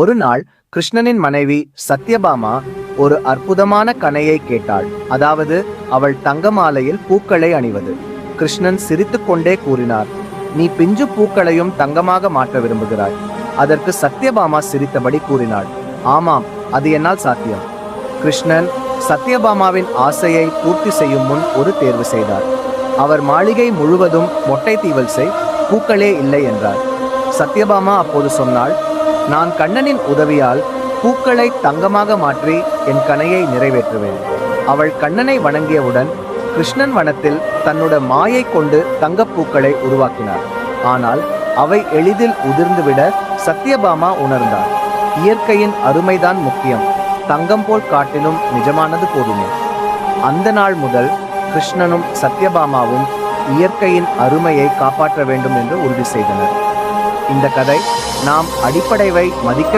ஒரு நாள் கிருஷ்ணனின் மனைவி சத்யபாமா ஒரு அற்புதமான கனையை கேட்டாள். அதாவது அவள் தங்க மாலையில் பூக்களை அணிவது. கிருஷ்ணன் சிரித்துக்கொண்டே கூறினார் நீ பிஞ்சு பூக்களையும் தங்கமாக மாற்ற விரும்புகிறாய். அதற்கு சத்யபாமா சிரித்தபடி கூறினாள் ஆமாம் அது என்னால் சாத்தியம். கிருஷ்ணன் சத்யபாமாவின் ஆசையை பூர்த்தி செய்யும் முன் ஒரு தேர்வு செய்தார். அவர் மாளிகை முழுவதும் மொட்டை தீவல் செய் பூக்களே இல்லை என்றார். சத்யபாமா அப்போது சொன்னாள் நான் கண்ணனின் உதவியால் பூக்களை தங்கமாக மாற்றி என் கனையை நிறைவேற்றுவேன். அவள் கண்ணனை வணங்கியவுடன் கிருஷ்ணன் வனத்தில் தன்னோட மாயை கொண்டு தங்கப்பூக்களை உருவாக்கினார். ஆனால் அவை எளிதில் உதிர்ந்துவிட சத்யபாமா உணர்ந்தார். இயற்கையின் அருமைதான் முக்கியம். தங்கம் போல் காட்டிலும் நிஜமானது போதுமே. அந்த நாள் முதல் கிருஷ்ணனும் சத்யபாமாவும் இயற்கையின் அருமையை காப்பாற்ற வேண்டும் என்று உறுதி செய்தனர். இந்த கதை நாம் அடிப்படைவை மதிக்க